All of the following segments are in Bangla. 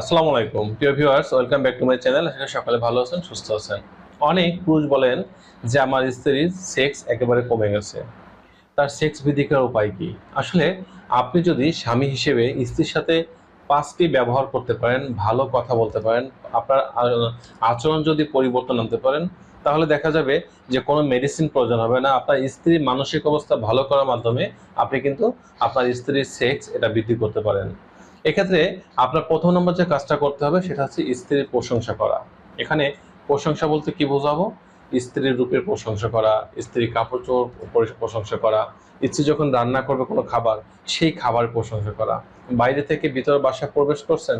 আসসালামু আলাইকুম। প্রিয় viewers, welcome back to my channel. আশা করি সকালে ভালো আছেন, সুস্থ আছেন। অনেক পুরুষ বলেন যে আমার স্ত্রীর সেক্স একেবারে কমে গেছে। তার সেক্স বৃদ্ধি করার উপায় কি? আসলে আপনি যদি স্বামী হিসেবে স্ত্রীর সাথে পাঁচটি ব্যবহার করতে পারেন, ভালো কথা বলতে পারেন, আপনার আচরণ যদি পরিবর্তন আনতে পারেন, তাহলে দেখা যাবে যে কোনো মেডিসিন প্রয়োজন হবে না। আপনার স্ত্রীর মানসিক অবস্থা ভালো করার মাধ্যমে আপনি কিন্তু আপনার স্ত্রীর সেক্স এটা বৃদ্ধি করতে পারেন। এক্ষেত্রে আপনার প্রথম নম্বর যে কাজটা করতে হবে, সেটা হচ্ছে স্ত্রীর প্রশংসা করা। এখানে প্রশংসা বলতে কি বোঝাবো? স্ত্রীর রূপের প্রশংসা করা, স্ত্রীর কাপড় চোপড় প্রশংসা করা, স্ত্রী যখন রান্না করবে কোনো খাবার, সেই খাবার প্রশংসা করা। বাইরে থেকে ভিতরে বাসায় প্রবেশ করছেন,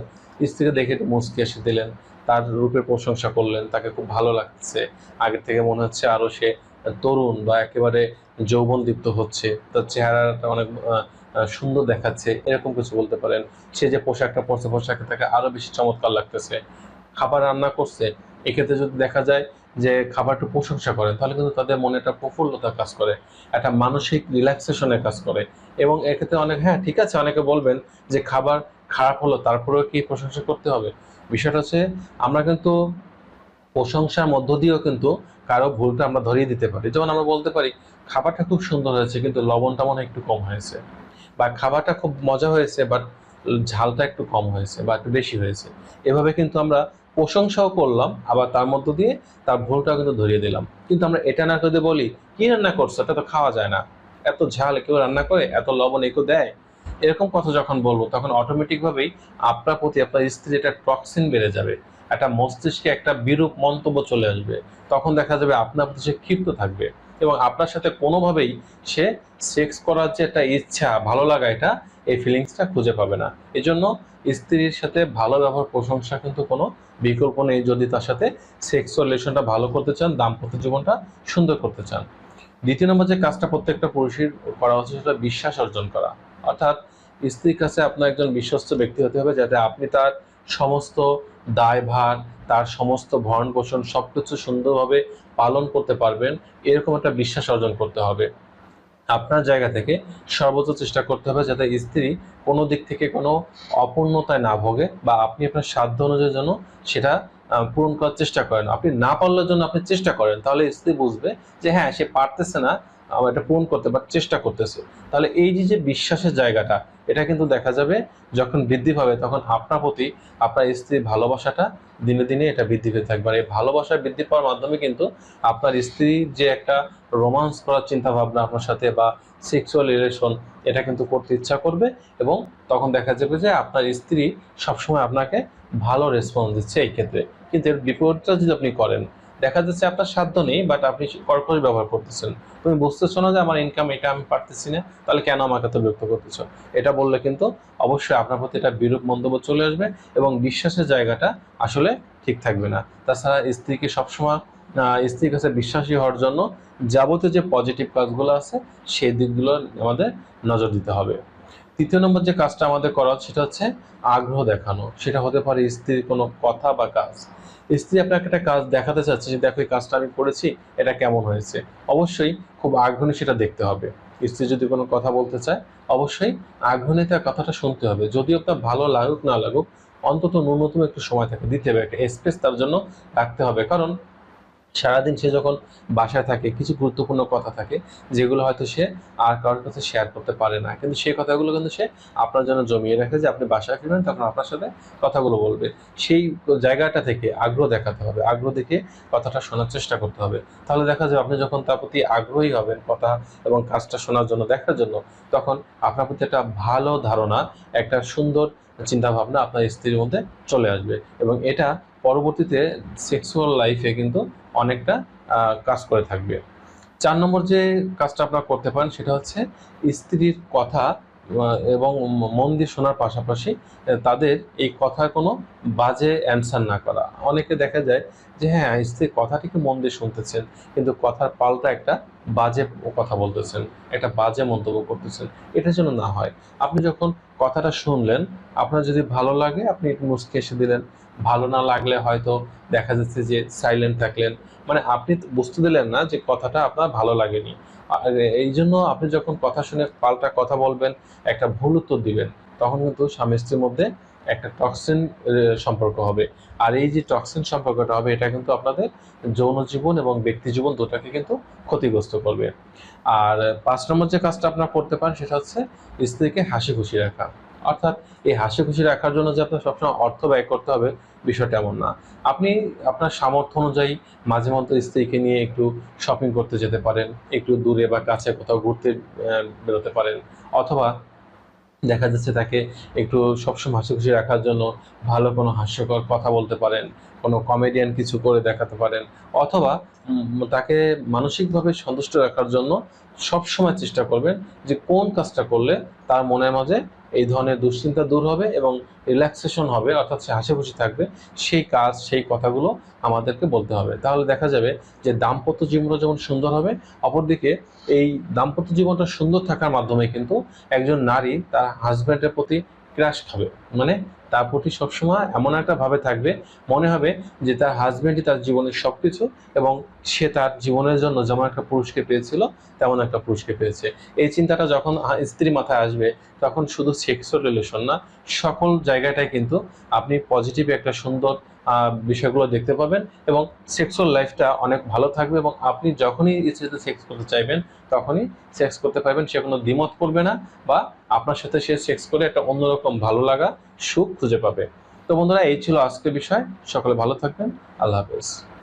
স্ত্রীকে দেখে একটু মুচকি এসে দিলেন, তার রূপের প্রশংসা করলেন, তাকে খুব ভালো লাগছে। আগের থেকে মনে হচ্ছে আরও সে তরুণ বা একেবারে যৌবন যৌবনদীপ্ত হচ্ছে, তার চেহারাটা অনেক সুন্দর দেখাচ্ছে, এরকম কিছু বলতে পারেন। সে যে পোশাকটা পরছে, পোশাকে তাকে আরও বেশি চমৎকার লাগতেছে। খাবার রান্না করছে, এক্ষেত্রে যদি দেখা যায় যে খাবারটা প্রশংসা করেন তাহলে কিন্তু তাদের মনে একটা প্রফুল্লতা কাজ করে, একটা মানসিক রিল্যাক্সেশনের কাজ করে। এবং এক্ষেত্রে অনেক হ্যাঁ ঠিক আছে, অনেকে বলবেন যে খাবার খারাপ হলো, তারপরেও কি প্রশংসা করতে হবে? বিষয়টা হচ্ছে, আমরা কিন্তু প্রশংসার মধ্য দিয়েও কিন্তু কারও ভুলটা আমরা ধরিয়ে দিতে পারি। যেমন আমরা বলতে পারি, খাবারটা খুব সুন্দর হয়েছে, কিন্তু লবণটা মনে একটু কম হয়েছে। বা খাবারটা খুব মজা হয়েছে বাট ঝালটা একটু কম হয়েছে বা একটু বেশি হয়েছে। এভাবে কিন্তু আমরা প্রশংসাও করলাম, আবার তার মধ্য দিয়ে তার ভুলটাও কিন্তু ধরিয়ে দিলাম। কিন্তু আমরা এটা না করে বলি, কি রান্না করছ? এটা তো খাওয়া যায় না। এত ঝাল, কেউ রান্না করে? এত লবণ একটু দেয়? এরকম কথা যখন বলব, তখন অটোমেটিকভাবেই আপনার প্রতি আপনার স্ত্রীর একটা টক্সিন বেড়ে যাবে। একটা মস্তিষ্কে একটা বিরূপ মন্তব্য চলে আসবে। তখন দেখা যাবে আপনার প্রতি সে ক্ষিপ্ত থাকবে এবং আপনার সাথে কোনোভাবেই সে সেক্স করার যে একটা ইচ্ছা, ভালো লাগা, এটা এই ফিলিংসটা খুঁজে পাবে না। এজন্য স্ত্রীর সাথে ভালো ব্যবহার, প্রশংসা কিন্তু কোনো বিকল্প নেই। যদি তার সাথে সেক্সুয়াল রিলেশনটা ভালো করতে চান, দাম্পত্য জীবনটা সুন্দর করতে চান। দ্বিতীয় নম্বর যে কাজটা প্রত্যেকটা পুরুষের করা হচ্ছে, সেটা বিশ্বাস অর্জন করা। অর্থাৎ স্ত্রীর কাছে আপনার একজন বিশ্বস্ত ব্যক্তি হতে হবে, যাতে আপনি তার সমস্ত দায়ভার, তার সমস্ত ভরণ পোষণ সবকিছু সুন্দরভাবে পালন করতে পারবেন, এরকম একটা বিশ্বাস অর্জন করতে হবে। আপনার জায়গা থেকে সর্বোচ্চ চেষ্টা করতে হবে যাতে স্ত্রী কোনো দিক থেকে কোনো অপূর্ণতায় না ভোগে বা আপনি আপনার সাধ্য অনুযায়ী যেন সেটা পূরণ করার চেষ্টা করেন। আপনি না পারলের জন্য আপনি চেষ্টা করেন, তাহলে স্ত্রী বুঝবে যে হ্যাঁ সে পারতেছে না আমার এটা পূরণ করতে বা চেষ্টা করতেছে। তাহলে এই যে যে বিশ্বাসের জায়গাটা, এটা কিন্তু দেখা যাবে যখন বৃদ্ধি পাবে, তখন আপনার প্রতি আপনার স্ত্রীর ভালোবাসাটা দিনে দিনে এটা বৃদ্ধি পেতে থাকবে। আর এই ভালোবাসা বৃদ্ধি পাওয়ার মাধ্যমে কিন্তু আপনার স্ত্রীর যে একটা রোমান্স করার চিন্তা ভাবনা আপনার সাথে বা সেক্সুয়াল রিলেশন এটা কিন্তু করতে ইচ্ছা করবে এবং তখন দেখা যাবে যে আপনার স্ত্রী সবসময় আপনাকে ভালো রেসপন্স দিচ্ছে এই ক্ষেত্রে। কিন্তু এর বিপরীতটা যদি আপনি করেন দেখা যাচ্ছে আপনার সাধ্য নেই বাট আপনি কর্কশ ব্যবহার করতেছেন। তুমি বুঝতেছো না যে আমার ইনকাম এটা আমি পারতেছি না, তাহলে কেন আমাকে তো বিরক্ত করতেছো? এটা বললে কিন্তু অবশ্যই আপনার প্রতি এটা বিরূপ মন্তব্য চলে আসবে এবং বিশ্বাসের জায়গাটা আসলে ঠিক থাকবে না। তাছাড়া স্ত্রীকে সবসময় স্ত্রীর কাছে বিশ্বাসী হওয়ার জন্য যাবতীয় যে পজিটিভ কাজগুলো আছে, সেই দিকগুলো আমাদের নজর দিতে হবে। তৃতীয় নম্বর যে কাজটা আমাদের করা সেটা হচ্ছে আগ্রহ দেখানো। সেটা হতে পারে স্ত্রীর কোনো কথা বা কাজ। স্ত্রী আপনাকে একটা কাজ দেখাতে চাচ্ছে যে, দেখো, এই কাজটা আমি করেছি, এটা কেমন হয়েছে? অবশ্যই খুব আগ্রহ সেটা দেখতে হবে। স্ত্রী যদি কোনো কথা বলতে চায়, অবশ্যই আগ্রহ নিয়ে তার কথাটা শুনতে হবে। যদিও আপনার ভালো লাগুক, না লাগুক, অন্তত ন্যূনতম একটু সময় থাকে, দিতে হবে একটা স্পেস তার জন্য রাখতে হবে। কারণ সারাদিন সে যখন বাসায় থাকে, কিছু গুরুত্বপূর্ণ কথা থাকে, যেগুলো হয়তো সে আর কারোর কাছে শেয়ার করতে পারে না। কিন্তু সেই কথাগুলো কিন্তু সে আপনার জন্য জমিয়ে রাখে যে আপনি বাসায় ফিরবেন, তখন আপনার সাথে কথাগুলো বলবে। সেই জায়গাটা থেকে আগ্রহ দেখাতে হবে। আগ্রহ দেখে কথাটা শোনার চেষ্টা করতে হবে। তাহলে দেখা যাবে আপনি যখন তার প্রতি আগ্রহী হবেন কথা এবং কাজটা শোনার জন্য, দেখার জন্য, তখন আপনার প্রতি একটা ভালো ধারণা, একটা সুন্দর চিন্তা ভাবনা আপনার স্ত্রীর মধ্যে চলে আসবে। এবং এটা পরবর্তীতে সেক্সুয়াল লাইফে কিন্তু অনেকটা কাজ করে থাকবে। চার নম্বর যে কাজটা আপনারা করতে পারেন সেটা হচ্ছে স্ত্রীর কথা এবং মন দিয়ে শোনার পাশাপাশি তাদের এই কথার কোনো বাজে অ্যান্সার না করা। অনেকে দেখা যায় যে হ্যাঁ স্ত্রীর কথাটিকে মন দিয়ে শুনতেছেন, কিন্তু কথার পাল্টা একটা বাজে কথা বলতেছেন, একটা বাজে মন্তব্য করতেছেন, এটা যেন না হয়। আপনি যখন কথাটা শুনলেন, আপনার যদি ভালো লাগে, আপনি একটু মুচকে এসে দিলেন। ভালো না লাগলে হয়তো দেখা যাচ্ছে যে সাইলেন্ট থাকলেন। মানে আপনি বুঝতে দিলেন না যে, কথাটা আপনার ভালো লাগেনি। এই জন্য আপনি যখন কথা শুনে পাল্টা কথা বলবেন, একটা ভুল উত্তর দিবেন, তখন কিন্তু স্বামী স্ত্রীর মধ্যে একটা টক্সিন সম্পর্ক হবে। আর এই যে টক্সিন সম্পর্কটা হবে, এটা কিন্তু আপনাদের যৌন জীবন এবং ব্যক্তি জীবন দুটাকে কিন্তু ক্ষতিগ্রস্ত করবে। আর পাঁচ নম্বর যে কাজটা আপনারা করতে পারেন, সেটা হচ্ছে স্ত্রীকে হাসি খুশি রাখা। অর্থাৎ এই হাসি খুশি রাখার জন্য যে আপনার সবসময় অর্থ ব্যয় করতে হবে, বিষয়টা এমন না। আপনি আপনার সামর্থ্য অনুযায়ী মাঝে মধ্যে স্ত্রীকে নিয়ে একটু শপিং করতে যেতে পারেন, একটু দূরে বা কাছে কোথাও ঘুরতে বেরোতে পারেন। অথবা দেখা যাচ্ছে তাকে একটু সবসময় হাসি খুশি রাখার জন্য ভালো কোনো হাস্যকর কথা বলতে পারেন, কোনো কমেডিয়ান কিছু করে দেখাতে পারেন, অথবা তাকে মানসিকভাবে সন্তুষ্ট রাখার জন্য সবসময় চেষ্টা করবেন যে কোন কাজটা করলে তার মনের মাঝে এই ধরনের দুশ্চিন্তা দূর হবে এবং রিল্যাক্সেশন হবে, অর্থাৎ সে হাসি খুশি থাকবে, সেই কাজ, সেই কথাগুলো আমাদেরকে বলতে হবে। তাহলে দেখা যাবে যে দাম্পত্য জীবনটা যেমন সুন্দর হবে, অপরদিকে এই দাম্পত্য জীবনটা সুন্দর থাকার মাধ্যমে কিন্তু একজন নারী তার হাজব্যান্ডের প্রতি ক্রাশ খাবে। মানে তার প্রতি সবসময় এমন একটা ভাবে থাকবে, মনে হবে যে তার হাজব্যান্ডই তার জীবনের সব কিছু এবং সে তার জীবনের জন্য যেমন একটা পুরুষকে পেয়েছিল, তেমন একটা পুরুষকে পেয়েছে। এই চিন্তাটা যখন স্ত্রী মাথায় আসবে, তখন শুধু সেক্সুয়াল রিলেশন না, সকল জায়গাটায় কিন্তু আপনি পজিটিভ একটা সুন্দর বিষয়গুলো দেখতে পাবেন এবং সেক্সুয়াল লাইফটা অনেক ভালো থাকবে এবং আপনি যখনই ইচ্ছে সেক্স করতে চাইবেন, তখনই সেক্স করতে পারবেন, সে কোনো দ্বিমত করবে না বা আপনার সাথে সে সেক্স করে একটা অন্যরকম ভালো লাগা, সুখ খুঁজে পাবে। তো বন্ধুরা, এই ছিল আজকের বিষয়। সকলে ভালো থাকবেন। আল্লাহ হাফেজ।